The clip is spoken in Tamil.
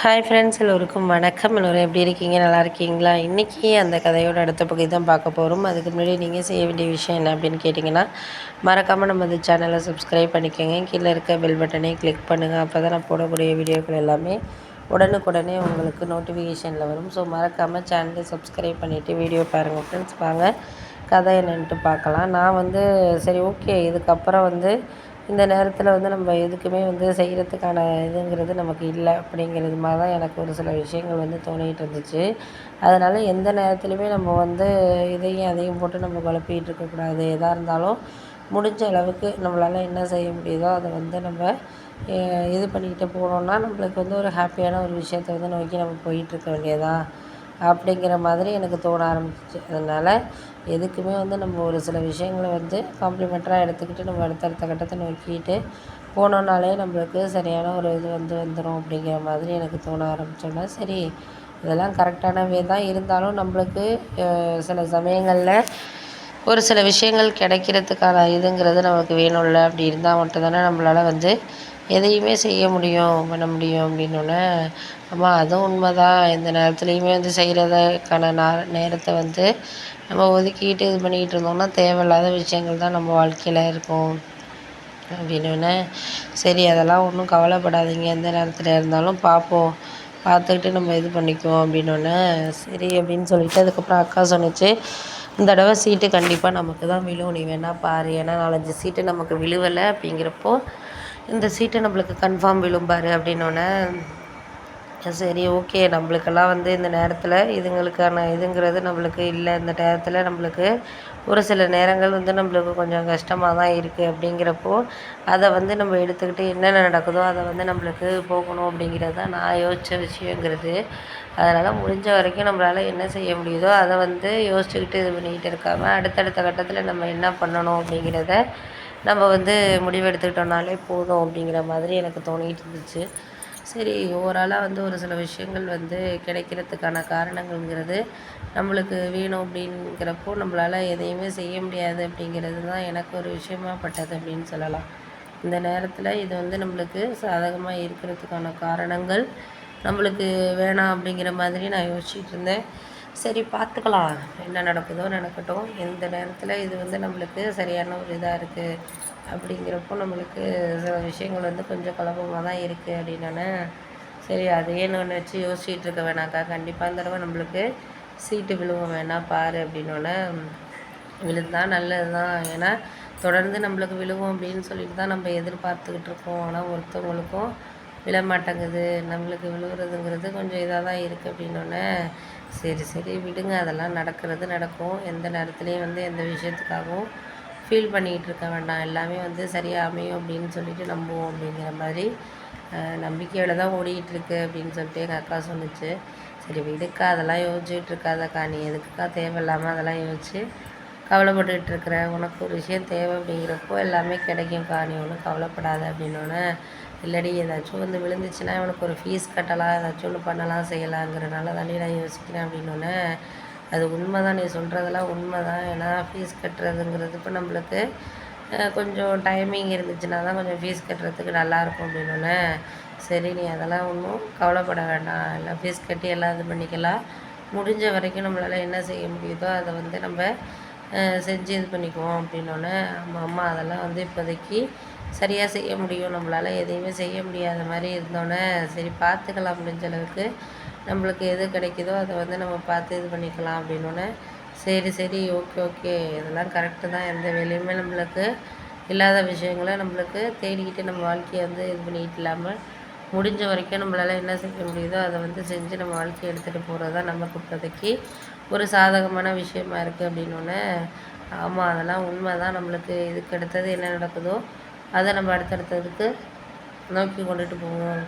ஹாய் ஃப்ரெண்ட்ஸ் எல்லோருக்கும் வணக்கம். எல்லோரும் எப்படி இருக்கீங்க? நல்லா இருக்கீங்களா? இன்றைக்கி அந்த கதையோட அடுத்த பகுதி தான் பார்க்க போகிறோம் அதுக்கு முன்னாடி நீங்கள் செய்ய வேண்டிய விஷயம் என்ன அப்படின்னு கேட்டிங்கன்னா மறக்காமல் நம்ம இந்த சேனலை சப்ஸ்கிரைப் பண்ணிக்கோங்க. கீழே இருக்க பெல் பட்டனை கிளிக் பண்ணுங்கள் அப்போ தான் நான் போடக்கூடிய வீடியோக்கள் எல்லாமே உடனுக்குடனே உங்களுக்கு நோட்டிஃபிகேஷனில் வரும். ஸோ மறக்காமல் சேனலை சப்ஸ்கிரைப் பண்ணிவிட்டு வீடியோ பாருங்கள் ஃப்ரெண்ட்ஸ் வாங்க கதை என்னன்ட்டு பார்க்கலாம். நான் வந்து சரி ஓகே இதுக்கப்புறம் வந்து இந்த நேரத்தில் வந்து நம்ம எதுக்குமே வந்து செய்கிறதுக்கான இதுங்கிறது நமக்கு இல்லை அப்படிங்கிறது மாதிரி தான் எனக்கு ஒரு சில விஷயங்கள் வந்து தோணிகிட்டு இருந்துச்சு. அதனால் எந்த நேரத்துலையுமே நம்ம வந்து இதையும் அதையும் போட்டு நம்ம குழப்பிகிட்டு இருக்கக்கூடாது எதாக இருந்தாலும் முடிஞ்ச அளவுக்கு நம்மளால் என்ன செய்ய முடியுதோ அதை வந்து நம்ம இது பண்ணிக்கிட்டு போனோம்னா நம்மளுக்கு வந்து ஒரு ஹாப்பியான ஒரு விஷயத்த வந்து நோக்கி நம்ம போயிட்டுருக்க வேண்டியதாக அப்படிங்கிற மாதிரி எனக்கு தோண ஆரம்பிச்சிச்சு. அதனால் எதுக்குமே வந்து நம்ம ஒரு சில விஷயங்களை வந்து காம்ப்ளிமெண்ட்டராக எடுத்துக்கிட்டு நம்ம அடுத்தடுத்த கட்டத்தை நோக்கிட்டு போனோம்னாலே நம்மளுக்கு சரியான ஒரு இது வந்து வந்துடும் அப்படிங்கிற மாதிரி எனக்கு தோண ஆரம்பித்தோன்னா சரி இதெல்லாம் கரெக்டானவே தான். இருந்தாலும் நம்மளுக்கு சில சமயங்களில் ஒரு சில விஷயங்கள் கிடைக்கிறதுக்கான இதுங்கிறது நமக்கு வேணும்ல. அப்படி இருந்தால் மட்டும்தானே நம்மளால் வந்து எதையுமே செய்ய முடியும் பண்ண முடியும் அப்படின்னோடனே ஆமாம் அதுவும் உண்மை தான் எந்த நேரத்துலையுமே வந்து செய்கிறதுக்கான நா நேரத்தை வந்து நம்ம ஒதுக்கிட்டு இது பண்ணிக்கிட்டு இருந்தோம்னா தேவையில்லாத விஷயங்கள் தான் நம்ம வாழ்க்கையில் இருக்கும். அப்படின்னோடனே சரி அதெல்லாம் ஒன்றும் கவலைப்படாதீங்க. எந்த நேரத்தில் இருந்தாலும் பார்ப்போம் பார்த்துக்கிட்டு நம்ம இது பண்ணிக்குவோம். அப்படின்னோடனே சரி அப்படின்னு சொல்லிட்டு அதுக்கப்புறம் அக்கா சொன்னிச்சு இந்த தடவை சீட்டு கண்டிப்பாக நமக்கு தான் விழும். நீ வேணால் பாரு. ஏன்னா நாலஞ்சு சீட்டு நமக்கு விழுவலை. அப்படிங்கிறப்போ இந்த சீட்டு நம்மளுக்கு கன்ஃபார்ம் விழும்பார் அப்படின்னோடனே சரி ஓகே நம்மளுக்கெல்லாம் வந்து இந்த நேரத்தில் இதுங்களுக்கான இதுங்கிறது நம்மளுக்கு இல்லை. இந்த நேரத்தில் நம்மளுக்கு ஒரு சில நேரங்கள் வந்து நம்மளுக்கு கொஞ்சம் கஷ்டமாக தான் இருக்குது அப்படிங்கிறப்போ அதை வந்து நம்ம எடுத்துக்கிட்டு என்னென்ன நடக்குதோ அதை வந்து நம்மளுக்கு போகணும் அப்படிங்கிறது தான் நான் யோசித்த விஷயங்கிறது. அதனால் முடிஞ்ச வரைக்கும் நம்மளால் என்ன செய்ய முடியுதோ அதை வந்து யோசிச்சுக்கிட்டு இது பண்ணிக்கிட்டு இருக்காமல் அடுத்தடுத்த கட்டத்தில் நம்ம என்ன பண்ணணும் அப்படிங்கிறத நம்ம வந்து முடிவெடுத்துக்கிட்டோம்னாலே போதும் அப்படிங்கிற மாதிரி எனக்கு தோணிகிட்டு இருந்துச்சு. சரி ஓவராலாக வந்து ஒரு சில விஷயங்கள் வந்து கிடைக்கிறதுக்கான காரணங்கள்ங்கிறது நம்மளுக்கு வேணும் அப்படிங்கிறப்போ நம்மளால் எதையுமே செய்ய முடியாது அப்படிங்கிறது தான் எனக்கு ஒரு விஷயமா பட்டது அப்படின்னு சொல்லலாம். இந்த நேரத்தில் இது வந்து நம்மளுக்கு சாதகமாக இருக்கிறதுக்கான காரணங்கள் நம்மளுக்கு வேணாம் அப்படிங்கிற மாதிரி நான் யோசிச்சுட்டு இருந்தேன். சரி பார்த்துக்கலாம். என்ன நடக்குதோ நடக்கட்டும். எந்த நேரத்தில் இது வந்து நம்மளுக்கு சரியான ஒரு இதாக இருக்குது அப்படிங்கிறப்போ நம்மளுக்கு சில விஷயங்கள் வந்து கொஞ்சம் குழப்பமாக தான் இருக்குது அப்படின்னோடனே சரி அதையே நான் வச்சு யோசிச்சுட்டு இருக்க வேணாக்கா. கண்டிப்பாக இந்த தடவை நம்மளுக்கு சீட்டு விழுவும். வேணாம் பாரு அப்படின்னோடனே விழுந்தால் நல்லது தான் ஏன்னா தொடர்ந்து நம்மளுக்கு விழுவோம் அப்படின்னு சொல்லிட்டு தான் நம்ம எதிர்பார்த்துக்கிட்டு இருக்கோம். ஆனால் ஒருத்தவங்களுக்கும் விழமாட்டேங்குது. நம்மளுக்கு விழுவுறதுங்கிறது கொஞ்சம் இதாக தான் இருக்குது அப்படின்னோடனே சரி சரி விடுங்க. அதெல்லாம் நடக்கிறது நடக்கும். எந்த நேரத்துலையும் வந்து எந்த விஷயத்துக்காகவும் ஃபீல் பண்ணிக்கிட்டு இருக்க வேண்டாம். எல்லாமே வந்து சரியாக அமையும் அப்படின்னு சொல்லிட்டு நம்புவோம் அப்படிங்கிற மாதிரி நம்பிக்கையோடு தான் ஓடிக்கிட்டுருக்கு அப்படின்னு சொல்லிட்டு எங்கள் அக்கா சொன்னிச்சு. சரி விடுக்கா. அதெல்லாம் யோசிச்சுட்டு இருக்காதக்கா. நீ எதுக்குக்கா தேவையில்லாமல் அதெல்லாம் யோசிச்சு கவலைப்பட்டுக்கிட்டு இருக்கிற? உனக்கு ஒரு விஷயம் தேவை அப்படிங்கிறப்போ எல்லாமே கிடைக்கும்க்கா. நீ ஒன்றும் கவலைப்படாத அப்படின்னோடனே இல்லடி ஏதாச்சும் வந்து விழுந்துச்சுன்னா இவனுக்கு ஒரு ஃபீஸ் கட்டலாம் ஏதாச்சும் ஒன்று பண்ணலாம் செய்யலாங்கிறனால தானே நான் யோசிக்கிறேன் அப்படின்னோடனே அது உண்மை தான் நீ சொல்கிறதெல்லாம் உண்மை தான் ஏன்னா ஃபீஸ் கட்டுறதுங்கிறது இப்போ நம்மளுக்கு கொஞ்சம் டைமிங் இருந்துச்சுன்னா தான் கொஞ்சம் ஃபீஸ் கட்டுறதுக்கு நல்லாயிருக்கும் அப்படின்னோடனே சரி நீ அதெல்லாம் ஒன்றும் கவலைப்பட வேண்டாம். எல்லாம் ஃபீஸ் கட்டி எல்லாம் இது பண்ணிக்கலாம். முடிஞ்ச வரைக்கும் நம்மளால் என்ன செய்ய முடியுதோ அதை வந்து நம்ம செஞ்சு இது பண்ணிக்குவோம் அப்படின்னோடனே நம்ம அம்மா அதெல்லாம் வந்து இப்போதைக்கு சரியாக செய்ய முடியும். நம்மளால் எதையுமே செய்ய முடியாத மாதிரி இருந்தோன்னே சரி பார்த்துக்கலாம் முடிஞ்ச அளவுக்கு. நம்மளுக்கு எது கிடைக்குதோ அதை வந்து நம்ம பார்த்து இது பண்ணிக்கலாம் அப்படின்னோடனே சரி சரி ஓகே ஓகே. இதெல்லாம் கரெக்டு தான். எந்த வேலையுமே நம்மளுக்கு இல்லாத விஷயங்கள நம்மளுக்கு தேடிக்கிட்டு நம்ம வாழ்க்கையை வந்து இது பண்ணிக்கிட்டு இல்லாமல் முடிஞ்ச வரைக்கும் நம்மளால் என்ன செய்ய முடியுதோ அதை வந்து செஞ்சு நம்ம வாழ்க்கையை எடுத்துகிட்டு போகிறது தான் நமக்கு இப்போதைக்கு ஒரு சாதகமான விஷயமா இருக்குது அப்படின்னோடனே ஆமாம் அதெல்லாம் உண்மை தான் நம்மளுக்கு இதுக்கு அடுத்தது என்ன நடக்குதோ அதை நம்ம அடுத்தடுத்ததுக்கு நோக்கி கொண்டுட்டு போவோம்.